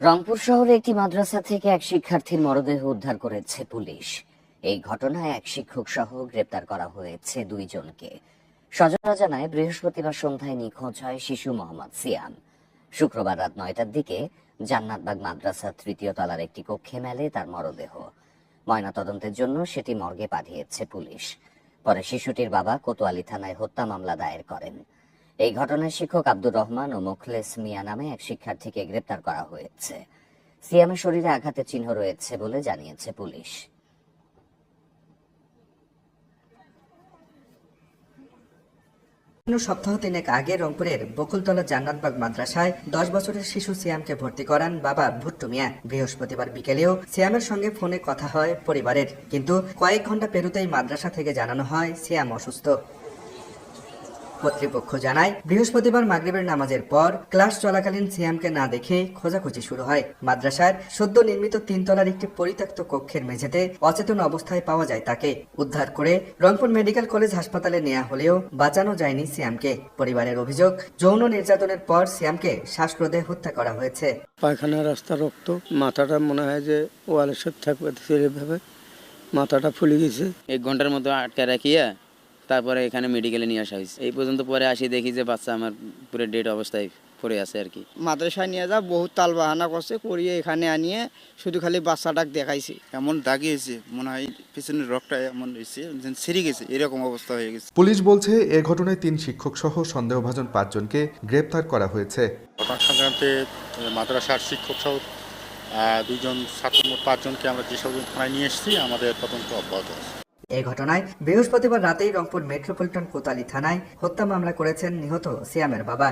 রংপুর শহরে একটি মাদ্রাসা থেকে এক শিক্ষার্থীর মরদেহ উদ্ধার করেছে পুলিশ। এই ঘটনায় এক শিক্ষক সহ গ্রেপ্তার করা হয়েছে দুইজনকে। স্বজনরা জানায়, বৃহস্পতিবার সন্ধ্যায় নিখোঁজ হয় শিশু মোহাম্মদ সিয়াম শুক্রবার রাত নয়টার দিকে জান্নাতবাগ মাদ্রাসার তৃতীয় তলার একটি কক্ষে মেলে তার মরদেহ। ময়নাতদন্তের জন্য সেটি মর্গে পাঠিয়েছে পুলিশ। পরে শিশুটির বাবা কোতোয়ালি থানায় হত্যা মামলা দায়ের করেন। এই ঘটনায় শিক্ষক আব্দুর রহমান ও মুখলেস মিয়া নামে এক শিক্ষার্থীকে গ্রেপ্তার করা হয়েছে। সিয়ামের শরীরে আঘাতের চিহ্ন রয়েছে বলে জানিয়েছে পুলিশ। সপ্তাহ তিনেক আগে রংপুরের বকুলতলা জান্নাতবাগ মাদ্রাসায় দশ বছরের শিশু সিয়ামকে ভর্তি করান বাবা ভুট্টু মিয়া। বৃহস্পতিবার বিকেলেও সিয়ামের সঙ্গে ফোনে কথা হয় পরিবারের। কিন্তু কয়েক ঘণ্টা পেরুতেই মাদ্রাসা থেকে জানানো হয় সিয়াম অসুস্থ। কর্তৃপক্ষ জানায় বৃহস্পতিবার মাগরিবের নামাজের পর ক্লাস চলাকালীন সিয়ামকে না দেখে খোঁজাখুঁজি শুরু হয়। মাদ্রাসার সদ্য নির্মিত তিনতলার একটি পরিত্যক্ত কক্ষের মেঝেতে অচেতন অবস্থায় পাওয়া যায় তাকে। উদ্ধার করে রংপুর মেডিকেল কলেজ হাসপাতালে নেওয়া হলেও বাঁচানো যায়নি সিয়ামকে। পরিবারের অভিযোগ যৌন নির্যাতনের পর সিয়ামকে শ্বাসরোধে হত্যা করা হয়েছে। পায়খানা রাস্তা রক্ত মাথাটা মনে হয় যে ওয়ালের সাথে থাকবে মাথাটা ফুলে গেছে। এক ঘণ্টার মতো আটকে রাখিয়া তারপরে এখানে মেডিকেলে নিয়ে আসা হয়েছে। এই পর্যন্ত পরে আসি দেখি যে বাচ্চা আমার পুরো ডেড অবস্থায় পড়ে আছে আর কি। মাদ্রাসায় নিয়ে যা বহুত তাল বাহানা করছে করিয়ে এখানে আনিয়ে শুধু খালি বাচ্চাটাক দেখাইছি। এমন দাগিয়েছে মনে হয় পিছনের রকটা এমন হয়েছে যেন ছিঁড়ে গেছে এরকম অবস্থা হয়ে গেছে। পুলিশ বলছে এ ঘটনায় তিন শিক্ষক সহ সন্দেহভাজন পাঁচজনকে গ্রেপ্তার করা হয়েছে। ঘটনা সংক্রান্তে মাদ্রাসার শিক্ষক সহ দুইজন ছাত্র মোট পাঁচজনকে আমরা যেসব থানায় নিয়ে এসেছি আমাদের তদন্ত অব্যাহত আছে। এই ঘটনায় বৃহস্পতিবার রাতেই রংপুর মেট্রোপলিটন কোতালি থানায় হত্যা মামলা করেছেন নিহত সিয়ামের বাবা।